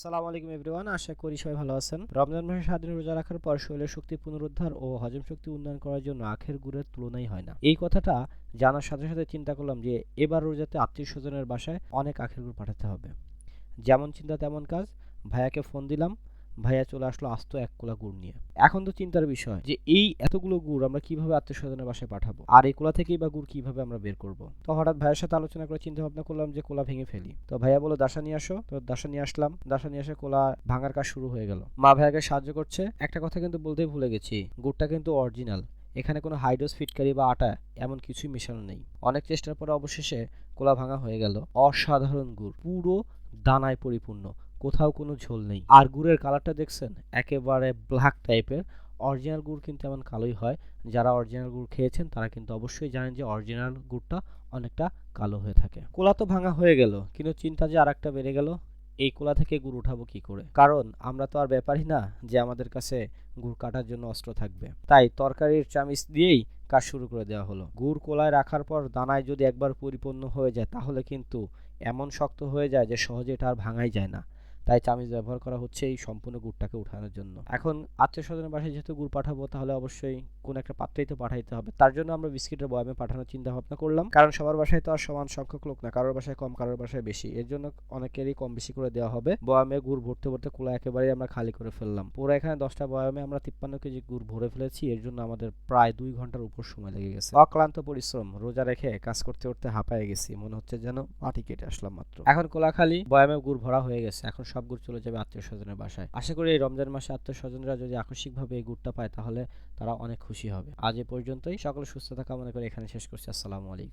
আসসালামু আলাইকুম এভরিওয়ান, আশা করি সবাই ভালো আছেন। রমজান মাসে স্বাধীন রোজা রাখার পর শরীরের শক্তি পুনরুদ্ধার ও হজম শক্তি উন্নয়ন করার জন্য আখের গুড়ের তুলনাই হয় না। এই কথাটা জানার সাথে সাথে চিন্তা করলাম যে, এবার রোজাতে আত্মীয় স্বজনের বাসায় অনেক আখের গুড় পাঠাতে হবে। যেমন চিন্তা তেমন কাজ। ভাইয়াকে ফোন দিলাম ভাইয়া চলে আসলো আস্ত এক কোলা গুড় নিয়ে। এখন তো চিন্তার বিষয় যে এই এতগুলো গুড় আমরা কীভাবে আত্মীয় স্বজনের বাসায় পাঠাবো? আর এই কোলা থেকেই বা গুড় কীভাবে আমরা বের করব? তো হঠাৎ ভাইয়ের সাথে আলোচনা করে চিন্তা ভাবনা করলাম যে কোলা ভেঙে ফেলি। তো ভাইয়া বলো দাসা নিয়ে আসো। তো দাসা নিয়ে আসলাম। দাসা নিয়ে এসে কোলা ভাঙার কাজ শুরু হয়ে গেল। মা ভাইয়াকে সাহায্য করছে। একটা কথা কিন্তু বলতেই ভুলে গেছি, গুড়টা কিন্তু অরিজিনাল এখানে কোনো হাইড্রোস ফিটকারি বা আটা এমন কিছুই মেশানো নেই। অনেক চেষ্টার পরে অবশেষে কোলা ভাঙা হয়ে গেল। অসাধারণ গুড়, পুরো দানায় পরিপূর্ণ। কোথাও কোনো ঝোল নেই। আর গুড়ের কালারটা দেখছেন? একেবারে ব্ল্যাক টাইপের অরিজিনাল গুড় কিন্তু এমন কালোই হয়। যারা অরিজিনাল গুড় খেয়েছেন, তারা কিন্তু অবশ্যই জানেন যে অরিজিনাল গুড়টা অনেকটা কালো হয়ে থাকে। কোলা তো ভাঙা হয়ে গেল, কিন্তু চিন্তা যে আরেকটা বেড়ে গেল। এই কোলা থেকে গুড় উঠাবো কি করে? কারণ আমরা তো আর ব্যাপারই না যে আমাদের কাছে গুড় কাটার জন্য অস্ত্র থাকবে। তাই তরকারির চামিচ দিয়েই কাজ শুরু করে দেওয়া হলো। গুড় কোলায় রাখার পর দানায় যদি একবার পরিপূর্ণ হয়ে যায়, তাহলে কিন্তু এমন শক্ত হয়ে যায় যে সহজে এটা আর ভাঙাই যায় না। তাই চামিচ ব্যবহার করা হচ্ছে এই সম্পূর্ণ গুড়টাকে উঠানোর জন্য। এখন আত্মীয় স্বজনের বাসায় যেহেতু গুড় পাঠাবো, তাহলে অবশ্যই কোন একটা পাত্রেই তো পাঠাইতে হবে। তার জন্য আমরা বিস্কিটের বয়ামে পাঠানোর চিন্তা ভাবনা করলাম। কারণ সবার বাসায় তো আর সমান সংখ্যক লোক না, কারোর বাসায় কম, কারোর বাসায় বেশি। এর জন্য অনেকেরই কম বেশি করে দেওয়া হবে। বয়ামে গুড় ভরতে ভরতে কোলা একেবারেই আমরা খালি করে ফেললাম। পুরো এখানে দশটা বয়ামে আমরা তিপ্পান্ন কেজি গুড় ভরে ফেলেছি। এর জন্য আমাদের প্রায় দুই ঘণ্টার উপর সময় লেগে গেছে। অক্লান্ত পরিশ্রম, রোজা রেখে কাজ করতে করতে হাঁপায়ে গেছি। মনে হচ্ছে যেন মাটি কেটে আসলাম মাত্র। এখন কোলাখালি বয়ামে গুড় ভরা হয়ে গেছে। এখন সব গুড় চলে যাবে আত্মীয় স্বজনের বাসায়। আশা করি এই রমজান মাসে আত্মীয় স্বজনরা যদি আকস্মিকভাবে এই গুড়টা পায়, তাহলে তারা অনেক খুশি হবে। আজ এ পর্যন্তই। সকলে সুস্থতা কামনা করে এখানে শেষ করছি। আসসালামু আলাইকুম।